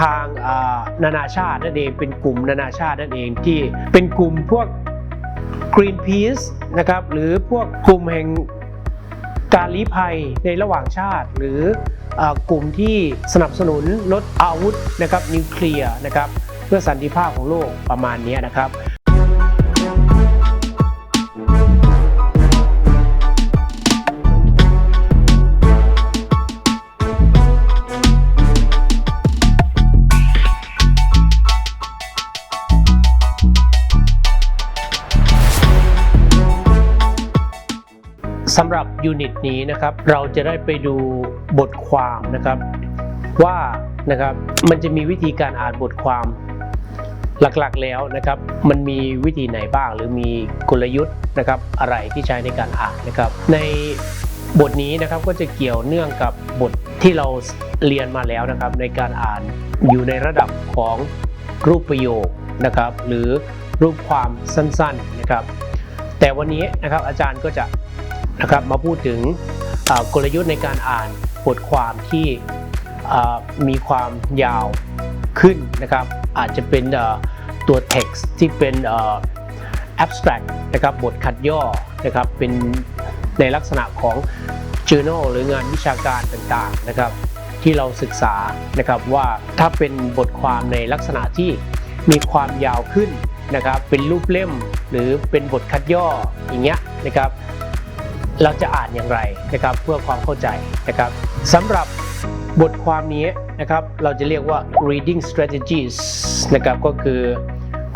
ทางนานาชาตินั่นเอง เป็นกลุ่มนานาชาตินั่นเองที่เป็นกลุ่มพวก Greenpeace นะครับหรือพวกกลุ่มแห่งการลี้ภัยในระหว่างชาติ หรืออกลุ่มที่สนับสนุนลดอาวุธนะครับนิวเคลียร์นะครับเพื่อสันติภาพของโลกประมาณนี้นะครับ สำหรับยูนิตนี้นะครับเราจะได้ไปดูบทความนะครับ ว่านะครับมันจะมีวิธีการอ่านบทความหลักๆแล้วนะครับ มันมีวิธีไหนบ้าง หรือมีกลยุทธ์นะครับอะไรที่ใช้ในการอ่านนะครับ ในบทนี้นะครับก็จะเกี่ยวเนื่องกับบทที่เราเรียนมาแล้วนะครับ ในการอ่านอยู่ในระดับของรูปประโยคนะครับ หรือรูปความสั้นๆนะครับ แต่วันนี้นะครับอาจารย์ก็จะ นะครับมาพูดถึงกลยุทธ์ในการอ่านบทความที่มีความยาวขึ้นนะครับ อาจจะเป็นตัว text ที่เป็น abstract นะครับบทขัดย่อนะครับเป็นในลักษณะของ journal หรืองานวิชาการต่างๆนะครับที่เราศึกษานะครับว่าถ้าเป็นบทความในลักษณะที่มีความยาวขึ้นนะครับเป็นรูปเล่มหรือเป็นบทคัดย่ออย่างเงี้ยนะครับ เราจะอ่านอย่างไรนะครับเพื่อความเข้าใจนะครับสำหรับบทความนี้นะครับเราจะเรียกว่า reading strategies นะครับก็คือ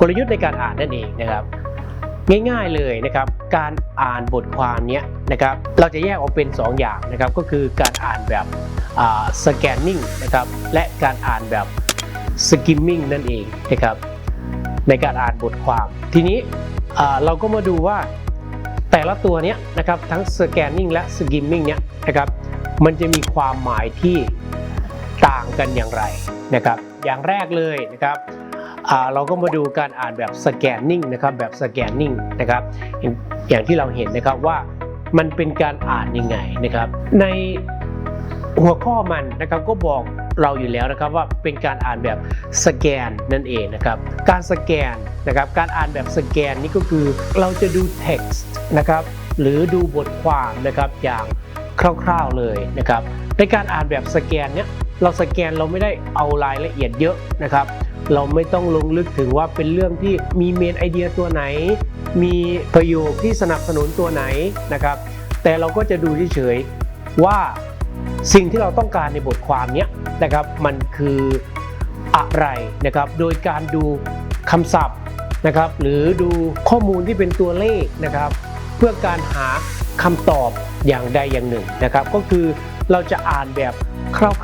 กลยุทธ์ในการอ่านนั่นเองนะครับง่ายๆเลยนะครับการอ่านบทความนี้นะครับเราจะแยกออกเป็น 2 อย่างนะครับก็คือการอ่านแบบอ่า scanning นะครับและการอ่านแบบ skimming นั่นเองนะครับในการอ่านบทความ ทีนี้เราก็มาดูว่า แต่ละตัวเนี้ยนะครับทั้ง scanning และ skimming เนี้ยนะครับมันจะมีความหมายที่ต่างกันอย่างไรนะครับอย่างแรกเลยนะครับเราก็มาดูการอ่านแบบ scanning นะครับแบบ scanning นะครับอย่างที่เราเห็นนะครับว่ามันเป็นการอ่านยังไงนะครับในหัวข้อมันนะครับก็บอก เราอยู่แล้วนะครับว่าเป็นการอ่านแบบสแกนนั่นเองนะครับ การสแกนนะครับการอ่านแบบสแกนนี่ก็คือเราจะดู text นะครับหรือดูบทความนะครับอย่างคร่าวๆเลยนะครับในการอ่านแบบสแกนเนี้ยเราสแกนเราไม่ได้เอารายละเอียดเยอะนะครับเราไม่ต้องลงลึกถึงว่าเป็นเรื่องที่มีเมนไอเดียตัวไหน มีประโยคที่สนับสนุนตัวไหนนะครับ แต่เราก็จะดูเฉยๆว่าสิ่งที่เราต้องการในบทความเนี้ย นะครับมันคืออะไรนะครับ โดยการดูคำศัพท์นะครับ หรือดูข้อมูลที่เป็นตัวเลขนะครับ เพื่อการหาคำตอบอย่างใดอย่างหนึ่งนะครับ ก็คือเราจะอ่านแบบ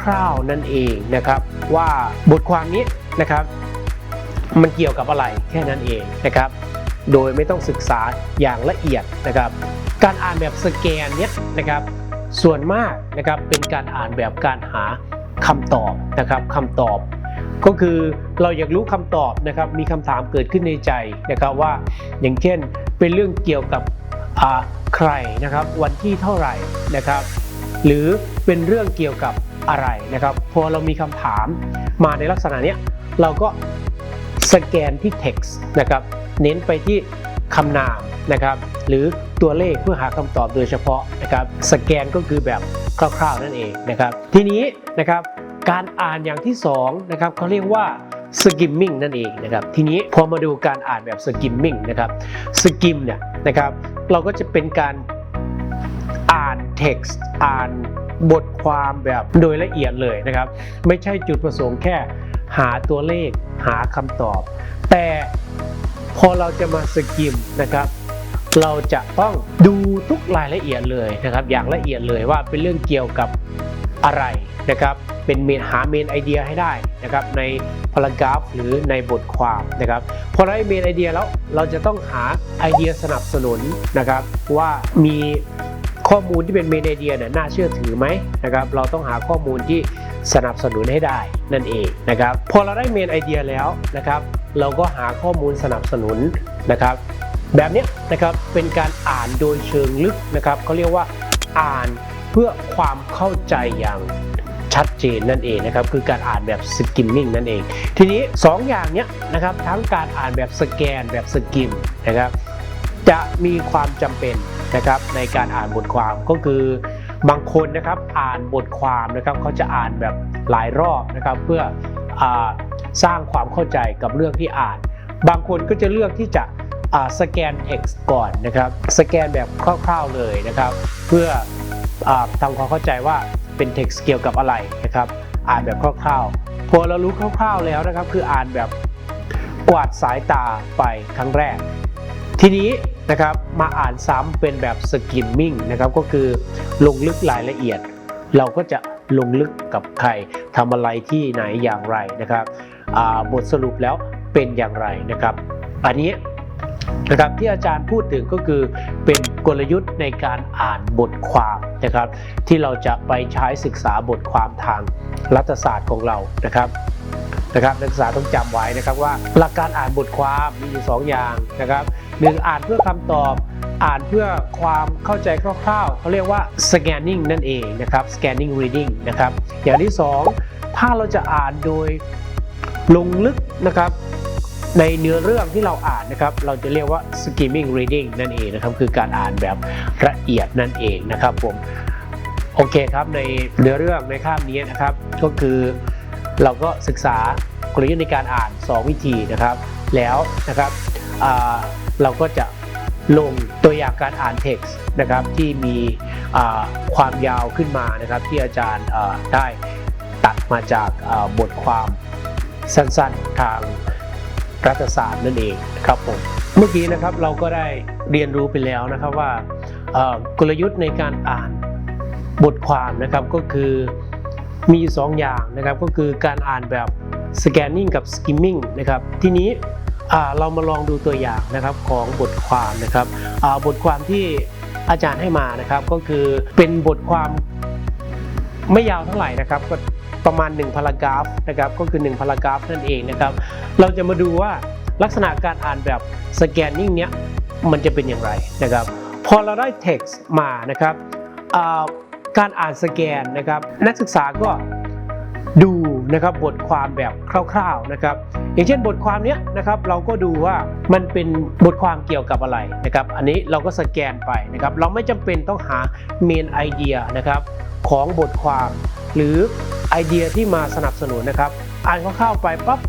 คร่าวๆนั่นเองนะครับ ว่าบทความนี้นะครับ มันเกี่ยวกับอะไรแค่นั้นเองนะครับ โดยไม่ต้องศึกษาอย่างละเอียดนะครับ การอ่านแบบสแกนเนี้ยนะครับ ส่วนมากนะครับเป็นการอ่านแบบการหา คำตอบนะครับคำตอบ ก็คือเราอยากรู้คำตอบนะครับมีคำถามเกิดขึ้นในใจนะครับว่าอย่างเช่นเป็นเรื่องเกี่ยวกับใครนะครับวันที่เท่าไหร่นะครับ หรือเป็นเรื่องเกี่ยวกับอะไรนะครับพอเรามีคำถามมาในลักษณะนี้เราก็สแกนที่ text นะครับเน้นไปที่คำนามนะครับหรือตัวเลขเพื่อหาคำตอบโดยเฉพาะนะครับสแกนก็คือแบบ คร่าวๆนั่นเองนะครับทีนี้นะครับการอ่านอย่างที่สองนะครับเขาเรียกว่า skimming นั่นเองนะครับทีนี้พอมาดูการอ่านแบบ skimming นะครับ skim เนี่ยนะครับเราก็จะเป็นการอ่าน text อ่านบทความแบบโดยละเอียดเลยนะครับ ไม่ใช่จุดประสงค์แค่หาตัวเลขหาคำตอบ แต่พอเราจะมาสกิมนะครับ เราจะต้องดูทุกรายละเอียดเลยนะครับ อย่างละเอียดเลยว่าเป็นเรื่องเกี่ยวกับอะไรนะครับ เป็นเมนหาเมนไอเดียให้ได้นะครับ ในพารากราฟหรือในบทความนะครับพอได้เมนไอเดียแล้วเราจะต้องหาไอเดียสนับสนุนนะครับ ว่ามีข้อมูลที่เป็นเมนไอเดียเนี่ยน่าเชื่อถือไหมนะครับ เราต้องหาข้อมูลที่สนับสนุนให้ได้นั่นเองนะครับ พอเราได้เมนไอเดียแล้วนะครับ เราก็หาข้อมูลสนับสนุนนะครับ แบบนี้นะครับเป็นการอ่านโดยเชิงลึกนะครับเขาเรียกว่าอ่านเพื่อความเข้าใจอย่างชัดเจนนั่นเองนะครับคือการอ่านแบบสกิมมิ่งนั่นเอง ทีนี้ 2 อย่างเนี้ยนะครับทั้งการอ่านแบบสแกนแบบสกิมนะครับจะมีความจำเป็นนะครับในการอ่านบทความก็คือบางคนนะครับอ่านบทความนะครับเขาจะอ่านแบบหลายรอบนะครับเพื่ออสร้างความเข้าใจกับเรื่องที่อ่าน บางคนก็จะเลือกที่จะ สแกน X ก่อนนะครับ สแกนแบบคร่าวๆเลยนะครับ เพื่ออทำความเข้าใจว่าเป็น text เกี่ยวกับอะไรนะครับ อ่านแบบคร่าวๆ พอเรารู้คร่าวๆแล้วนะครับ คืออ่านแบบกวาดสายตาไปครั้งแรก ทีนี้นะครับมาอ่านซ้ำเป็นแบบ skimming นะครับก็คือลงลึกรายละเอียด เราก็จะลงลึกกับใครทำอะไรที่ไหนอย่างไรนะครับอ่าบทสรุปแล้วเป็นอย่างไรนะครับ อันนี้ นะครับที่อาจารย์พูดถึงก็คือเป็นกลยุทธ์ในการอ่านบทความนะครับ ที่เราจะไปใช้ศึกษาบทความทางรัฐศาสตร์ของเรานะครับนะครับนักศึกษาต้องจำไว้นะครับว่าหลักการอ่านบทความมีอยู่สองอย่างนะครับหนึ่งอ่านเพื่อคำตอบอ่านเพื่อความเข้าใจคร่าวๆเขาเรียกว่า scanning นั่นเองนะครับ scanning reading นะครับอย่างที่สองถ้าเราจะอ่านโดยลงลึกนะครับ ในเนื้อเรื่องที่เราอ่านนะครับเราจะเรียกว่า skimming reading นั่นเองนะครับคือการอ่านแบบละเอียดนั่นเองนะครับผมโอเคครับในเนื้อเรื่องในคาบนี้นะครับ ก็คือเราก็ศึกษากลยุทธ์ในการอ่าน 2 วิธีนะครับ แล้วนะครับเราก็จะลงตัวอย่างการอ่าน text นะครับที่มีความยาวขึ้นมานะครับ ที่อาจารย์ได้ตัดมาจากบทความสั้นๆทาง รัฐศาสตร์นั่นเองนะครับผมเมื่อกี้นะครับเราก็ได้เรียนรู้ไปแล้วนะครับว่ากลยุทธ์ในการอ่านบทความนะครับก็คือมีอยู่สองอย่างนะครับก็คือการอ่านแบบ scanning กับ skimming นะครับทีนี้เรามาลองดูตัวอย่างนะครับของบทความนะครับบทความที่อาจารย์ให้มานะครับก็คือเป็นบทความไม่ยาวเท่าไหร่นะครับก็ ประมาณ 1 พารากราฟนะครับก็คือ 1 พารากราฟนั่นเองนะครับ เราจะมาดูว่าลักษณะการอ่านแบบ scanning เนี้ยมันจะเป็นอย่างไรนะครับ พอเราได้ text มานะครับการอ่านสแกนนะครับนักศึกษาก็ดูนะครับบทความแบบคร่าวๆนะครับ อย่างเช่นบทความเนี้ยนะครับเราก็ดูว่ามันเป็นบทความเกี่ยวกับอะไรนะครับ อันนี้เราก็สแกนไปนะครับ เราไม่จำเป็นต้องหาเมนไอเดียนะครับของบทความ หรือไอเดียที่มาสนับสนุนนะครับ อ่านคร่าๆไปปั๊บ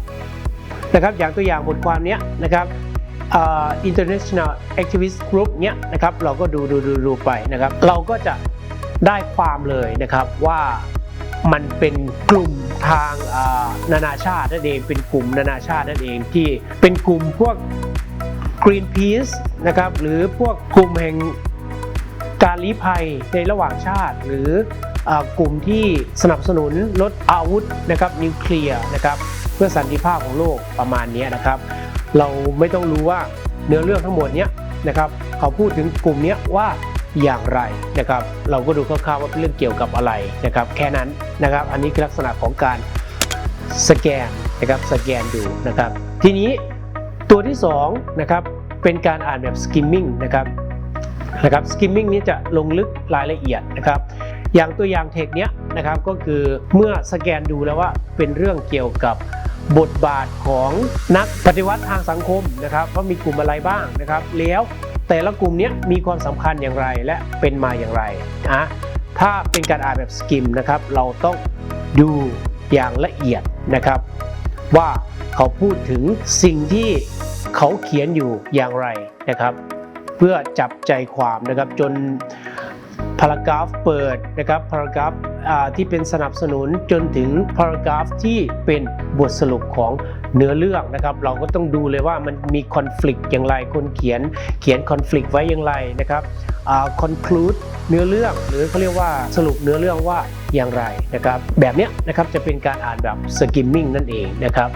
นะครับอย่างตัวอย่างบทความเนี้ยนะครับอ่า international activist group เนี้ยนะครับเราก็ดูดูดูดูไปนะครับ เราก็จะได้ความเลยนะครับว่ามันเป็นกลุ่มทางนานาชาตินั่นเองเป็นกลุ่มนานาชาตินั่นเองที่เป็นกลุ่มพวก Greenpeace นะครับหรือพวกกลุ่มแห่งการลี้ภัยในระหว่างชาติ หรือ กลุ่มที่สนับสนุนลดอาวุธนะครับนิวเคลียร์นะครับเพื่อสันติภาพของโลกประมาณนี้นะครับ เราไม่ต้องรู้ว่าเนื้อเรื่องทั้งหมดเนี้ยนะครับเขาพูดถึงกลุ่มนี้ว่าอย่างไรนะครับเราก็ดูคร่าวๆว่าเป็นเรื่องเกี่ยวกับอะไรนะครับแค่นั้นนะครับอันนี้คือลักษณะของการสแกนนะครับสแกนดูนะครับทีนี้ตัวที่สองนะครับเป็นการอ่านแบบ skimming นะครับนะครับ skimming นี้จะลงลึกรายละเอียดนะครับ อย่างตัวอย่างเทคเนี้ยนะครับก็คือเมื่อสแกนดูแล้วว่าเป็นเรื่องเกี่ยวกับบทบาทของนักปฏิวัติทางสังคมนะครับว่ามีกลุ่มอะไรบ้างนะครับแล้วแต่ละกลุ่มนี้มีความสำคัญอย่างไรและเป็นมาอย่างไรนะถ้าเป็นการอ่านแบบสกิมนะครับเราต้องดูอย่างละเอียดนะครับ ว่าเขาพูดถึงสิ่งที่เขาเขียนอยู่อย่างไรนะครับ เพื่อจับใจความนะครับจน พารากราฟเปิดนะครับพารากราฟที่เป็นสนับสนุนจนถึงพารากราฟที่เป็นบทสรุปของเนื้อเรื่องนะครับ เราก็ต้องดูเลยว่ามันมีคอน FLICT อย่างไรคนเขียนเขียนคอน FLICT ไว้อย่างไรนะครับอ่า conclude เนื้อเรื่องหรือเขาเรียกว่าสรุปเนื้อเรื่องว่าอย่างไรนะครับ แบบนี้นะครับจะเป็นการอ่านแบบ skimming นั่นเองนะครับ